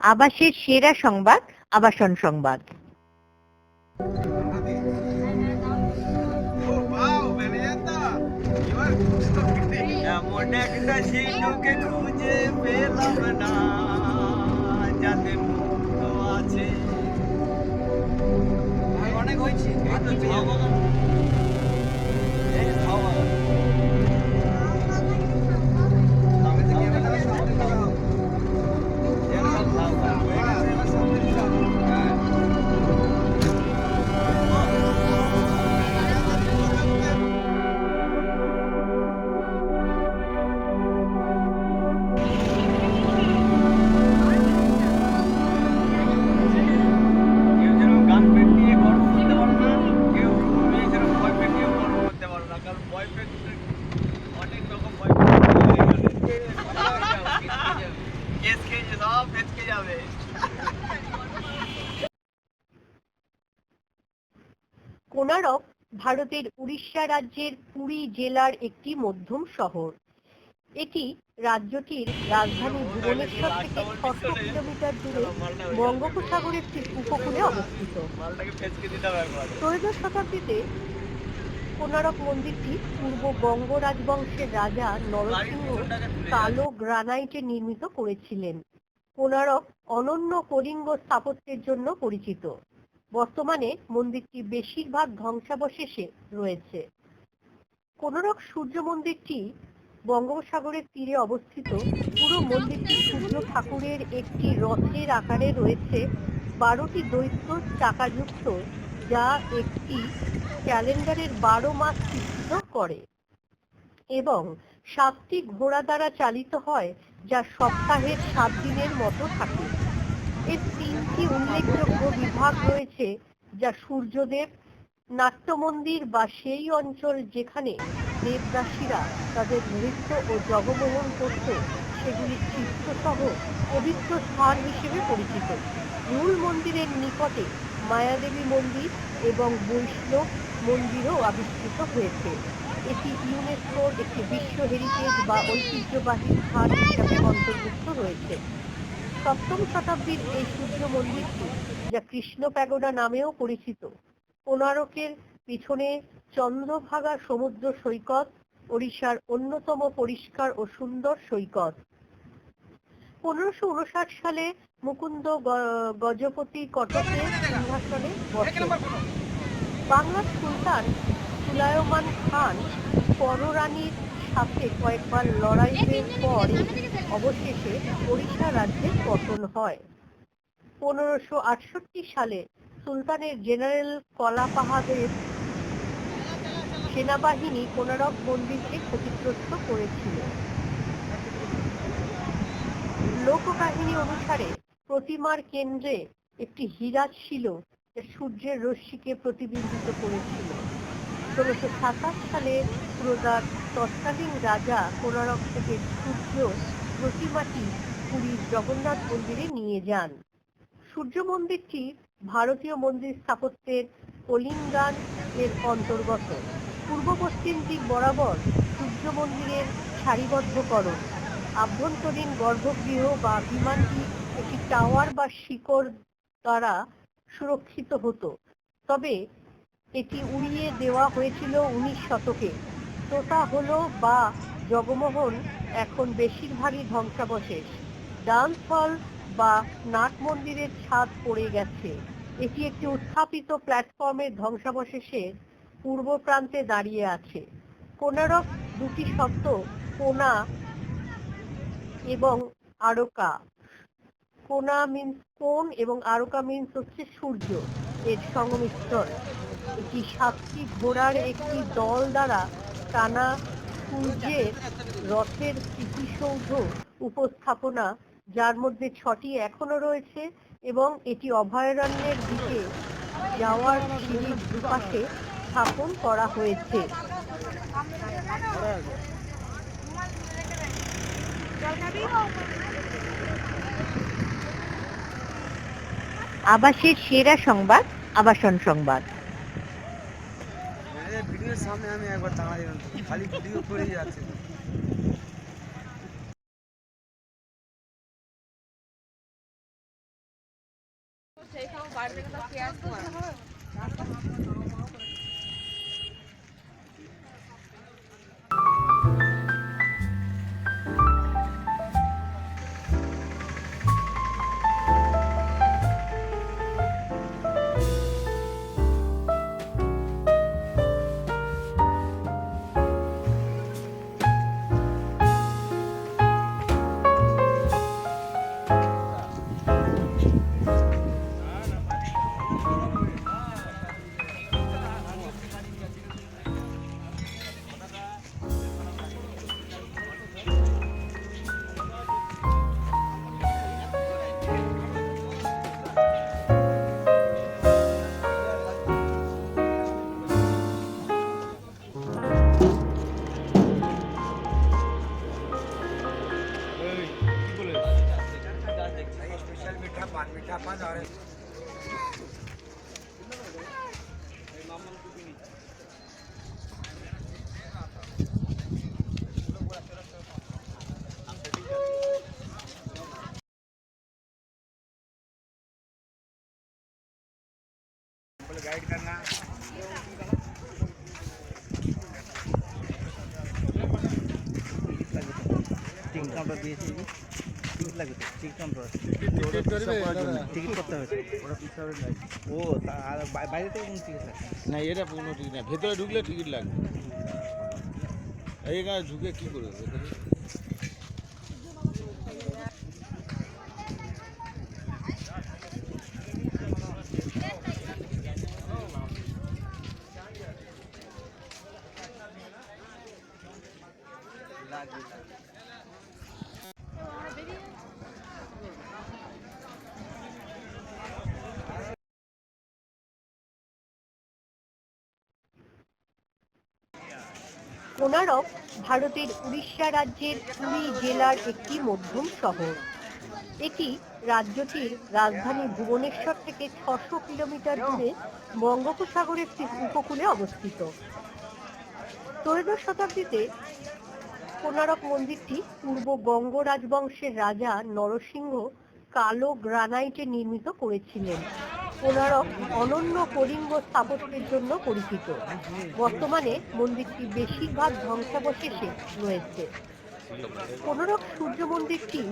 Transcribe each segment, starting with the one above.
আবাসের সেরা সংবাদ আবাসন সংবাদ। খুঁজে পেলাম না যাতে অনেক হয়েছে খেয়ে যাবে। কোনারক ভারতের উড়িষ্যা রাজ্যের পুরী জেলার একটি মধ্যম শহর। এটি রাজ্যটির রাজধানী ভুবনেশ্বর থেকে ছশো কিলোমিটার দূরে বঙ্গোপসাগরের ঠিক উপকূলে অবস্থিত। ত্রয়োদশ শতাব্দীতে কোনারক মন্দিরটি পূর্ব বঙ্গ রাজবংশের রাজা নরসিংহ কালো গ্রানাইটে নির্মিত করেছিলেন। কোনারক অনন্য কলিঙ্গ স্থাপত্যের জন্য পরিচিত। বর্তমানে মন্দিরটি বেশিরভাগ ধ্বংসাবশেষে রয়েছে। কোনারক সূর্য মন্দিরটি বঙ্গোপসাগরের তীরে অবস্থিত। পুরো মন্দিরটি সূর্য ঠাকুরের একটি রথের আকারে রয়েছে। বারোটি দৈত্য চাকাযুক্ত, যা একটি ক্যালেন্ডারের বারো মাস চিত্রিত করে। এবং সাতটি ঘোড়া দ্বারা চালিত হয়, যা সপ্তাহের সাত দিনের মতো থাকে। এর তিনটি উল্লেখযোগ্য বিভাগ রয়েছে, যা সূর্যদেব নাট্য মন্দির বা সেই অঞ্চল যেখানে দেবদাসীরা তাদের নৃত্য ও জগমোহন করত, সেগুলি চিত্রসহ পবিত্র স্থান হিসেবে পরিচিত। মূল মন্দিরের নিকটে মায়াদেবী মন্দির এবং বৈষ্ণব মন্দিরও আবিষ্কৃত হয়েছে। এটি ইউনেস্কোর একটি বিশ্ব হেরিটেজ বা ঐতিহ্যবাহী স্থান হিসাবে অন্তর্ভুক্ত রয়েছে। সপ্তম শতাব্দীর এই সূর্য মন্দিরটি, যা কৃষ্ণ প্যাগোডা নামেও পরিচিত কোনারকের পিছনে চন্দ্রভাগা সমুদ্র সৈকত, ওড়িশার অন্যতম পরিষ্কার ও সুন্দর সৈকত। পনেরোশো উনষাট সালে মুকুন্দ গজপতি কটকে সিংহাসনে বসে। বাংলার সুলতান সুলায়মান খান পররানীর সাথে কয়েকবার লড়াইয়ের পরে অবশেষে ওড়িশা রাজ্যের পতন হয়। পনেরোশো আটষট্টি সালে সুলতানের জেনারেল কলাপাহাদের সেনাবাহিনী কোনারক মন্দিরকে ক্ষতিগ্রস্ত করেছিল। লোককাহিনী অনুসারে প্রতিমার কেন্দ্রে একটি হীরা ছিল, যা সূর্যের রশ্মিকে প্রতিবিম্বিত করেছিল। ষোলোশো সাতাশ সালে পুরোদার তৎকালীন রাজা কোনারক থেকে সূর্য প্রতিমাটি পুরীর জগন্নাথ মন্দিরে নিয়ে যান। সূর্য মন্দিরটি ভারতীয় মন্দির স্থাপত্যের কলিঙ্গান এর অন্তর্গত। পূর্ব পশ্চিম দিক বরাবর সূর্য মন্দিরের সারিবদ্ধকরণ। আভ্যন্তরীণ গর্ভগৃহ বা বিমানটি একটি টাওয়ার বা শিকড় দ্বারা সুরক্ষিত হতো। তবে এটি উড়িয়ে দেওয়া হয়েছিল উনিশ শতকে। তোতা হলো বা জগমোহন, এখন বেশিরভাগই ধ্বংসাবশেষ। ডান্স হল বা নাট মন্দিরের ছাদ পড়ে গেছে। এটি একটি উত্থাপিত প্ল্যাটফর্মের ধ্বংসাবশেষে পূর্ব প্রান্তে দাঁড়িয়ে আছে। কোনারক দুটি শব্দ কোনা এবং আরকা। কোনা মিন্স কোন এবং আরকা মিন্স হচ্ছে সূর্য, এর সংমিশ্রণ। এটি সাতটি ঘোড়ার একটি দল দ্বারা টানা সূর্যের রথের স্মৃতিসৌধ উপস্থাপনা, যার মধ্যে ছটি এখনও রয়েছে এবং এটি অভয়ারণ্যের দিকে যাওয়ার সিঁড়ির দুপাশে স্থাপন করা হয়েছে। আবাসের সেরা সংবাদ, আবাসন সংবাদ। আরে ভিডিওর সামনে আমি একবার দাঁড়াই খালি ভিডিও করে যাচ্ছে। সেই খাব বাড়ি থেকে তো পেঁয়াজ गाइड करना টিকিট কাউন্টার দিয়েছি যে টিকিট লাগবে তো টিকিট কাউন্টার টিকিট করতে হবে ওরা পিছাবে ও তা আর বাই- বাইরে থেকে কোনো টিকিট আছে না এটা কোনো টিকিট না ভেতরে ঢুকলে টিকিট লাগবে এইখানে ঢুকে কি করবে কোনারক ভারতের উড়িষ্যা রাজ্যের পুরী জেলার একটি মধ্যম শহর। এটি রাজ্যটির রাজধানী ভুবনেশ্বর থেকে ছশো কিলোমিটার দূরে বঙ্গোপসাগরের উপকূলে অবস্থিত। ত্রয়োদশ শতাব্দীতে কোনারক মন্দিরটি পূর্ব গঙ্গ রাজবংশের রাজা নরসিংহ কালো গ্রানাইটে নির্মিত করেছিলেন। কোনারক অনন্য কলিঙ্গ স্থাপত্যের জন্য পরিচিত। বর্তমানে মন্দিরটি বেশিরভাগ ধ্বংসাবশেষে রয়েছে। কোনারক সূর্য মন্দিরটি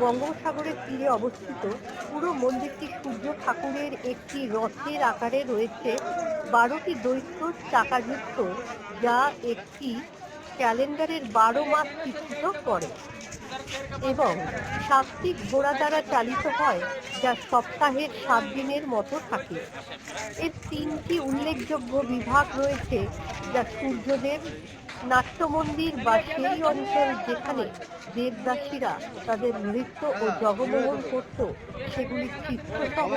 বঙ্গোপসাগরের তীরে অবস্থিত। পুরো মন্দিরটি সূর্য ঠাকুরের একটি রথের আকারে রয়েছে। বারোটি দৈত্য চাকাযুক্ত, যা একটি ক্যালেন্ডারের বারো মাস চিত্রিত করে। এবং সাত্বিক ঘোড়া দ্বারা চালিত হয় যা সপ্তাহের সাত দিনের মতো থাকে। এর তিনটি উল্লেখযোগ্য বিভাগ রয়েছে, যা সূর্যদেব, নাট্যমন্দির বা সেই অঞ্চল যেখানে দেবদাসীরা তাদের নৃত্য ও জগমোহন করত, সেগুলি চিত্রসহ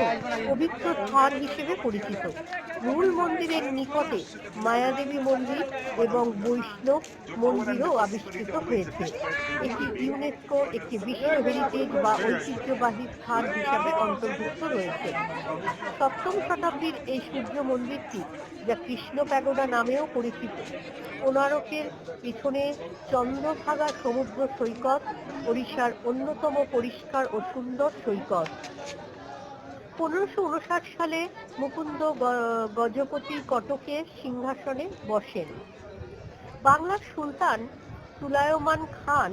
পবিত্র স্থান হিসেবে পরিচিত। মূল মন্দিরের নিকটে মায়াদেবী মন্দির এবং বৈষ্ণব মন্দিরও আবিষ্কৃত হয়েছে। এটি ইউনেস্কো একটি বিশ্ব হেরিটেজ বা ঐতিহ্যবাহী স্থান হিসাবে অন্তর্ভুক্ত রয়েছে। সপ্তম শতাব্দীর এই সূর্য মন্দিরটি যা কৃষ্ণ প্যাগোডা নামেও পরিচিত। কোনারকের পিছনে চন্দ্রভাগা সমুদ্র সৈকত, ওড়িশার অন্যতম পরিষ্কার ও সুন্দর সৈকত। পনেরোশো সালে মুকুন্দ গজপতি কটকে সিংহাসনে বসেন। বাংলার সুলতান সুলায়মান খান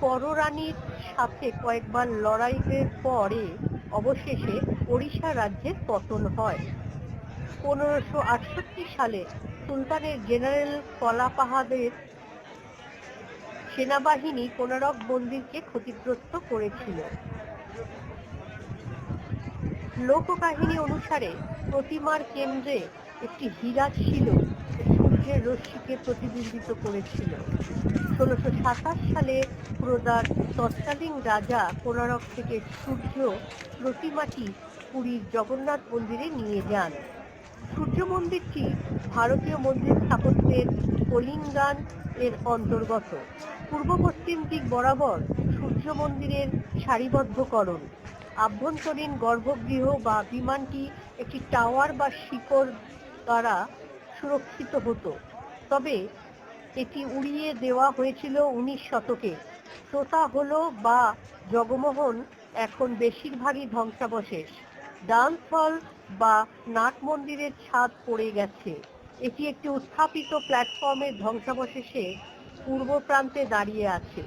কররানীর সাথে কয়েকবার লড়াইয়ের পরে অবশেষে ওড়িশা রাজ্যের পতন হয়। পনেরোশো সালে সুলতানের জেনারেল কলাপাহাদের সেনাবাহিনী কোনারক মন্দিরকে ক্ষতিগ্রস্ত করেছিল। লোককাহিনী অনুসারে প্রতিমার কেন্দ্রে একটি হীরা ছিল সূর্যের রশ্মিকে প্রতিবিম্বিত করেছিল। ষোলোশো সাতাশ সালে প্রদার তৎকালীন রাজা কোনারক থেকে সূর্য প্রতিমাটি পুরীর জগন্নাথ মন্দিরে নিয়ে যান। সূর্য মন্দিরটি ভারতীয় মন্দির স্থাপত্যের কলিঙ্গান এর অন্তর্গত। পূর্ব পশ্চিম দিক বরাবর সূর্য মন্দিরের সারিবদ্ধকরণ। আভ্যন্তরীণ গর্ভগৃহ বা বিমানটি একটি টাওয়ার বা শিকড় দ্বারা সুরক্ষিত হতো। তবে এটি উড়িয়ে দেওয়া হয়েছিল উনিশ শতকে। শ্রোতা হল বা জগমোহন এখন বেশিরভাগই ধ্বংসাবশেষ। ডান্স হল বা নাট মন্দিরের ছাদ পড়ে গেছে। এটি একটি উত্থাপিত প্ল্যাটফর্মের ধ্বংসাবশেষে পূর্ব প্রান্তে দাঁড়িয়ে আছে।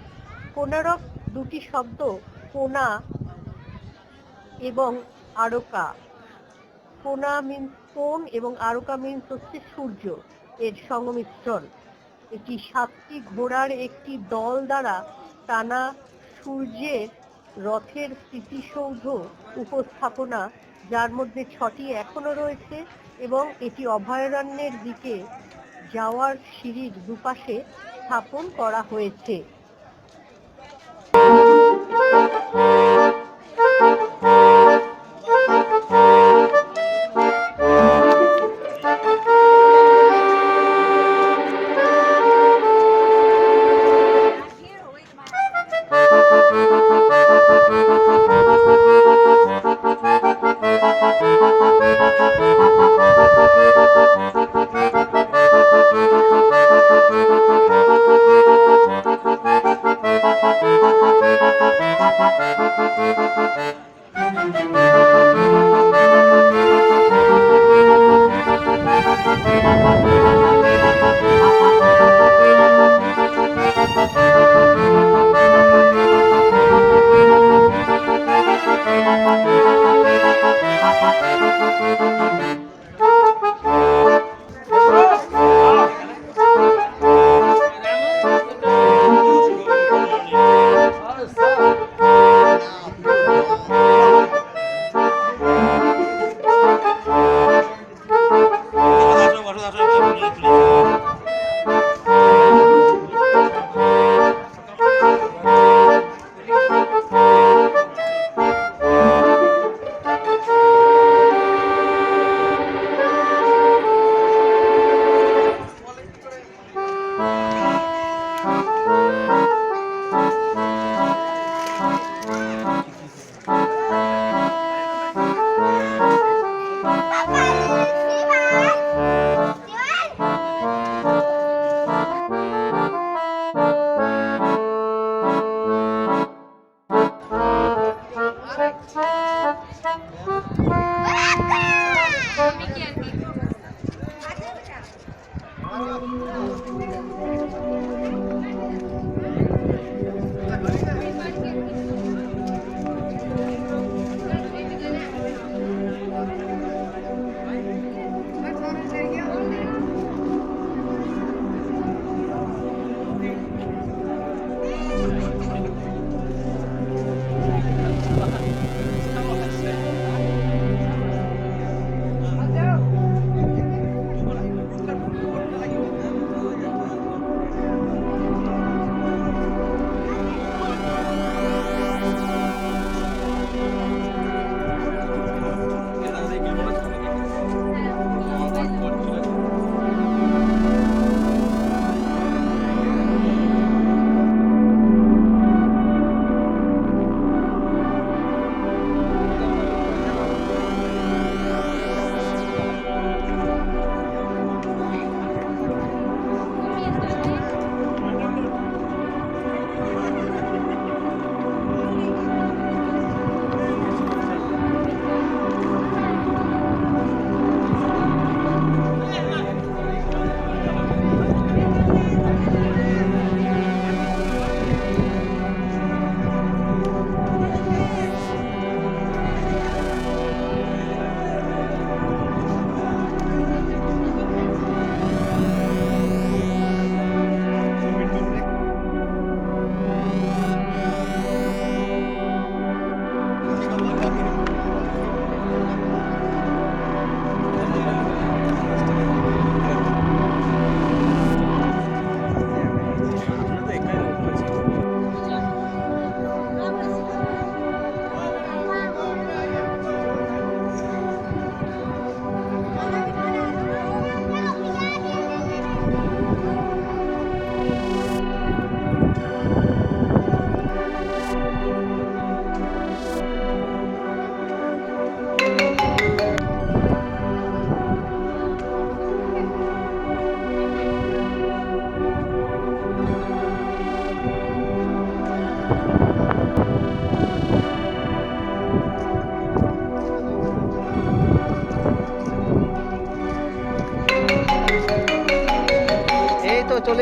কোনারক দুটি শব্দ কোনা এবং আরকা। কোনা মিন্স কোন এবং আরকা মিন্স হচ্ছে সূর্য, এর সংমিশ্রণ। এটি সাতটি ঘোড়ার একটি দল দ্বারা টানা সূর্যের রথের স্মৃতিসৌধ উপস্থাপনা, যার মধ্যে ছটি এখনও রয়েছে এবং এটি অভয়ারণ্যের দিকে যাওয়ার সিঁড়ির দুপাশে স্থাপন করা হয়েছে।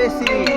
See.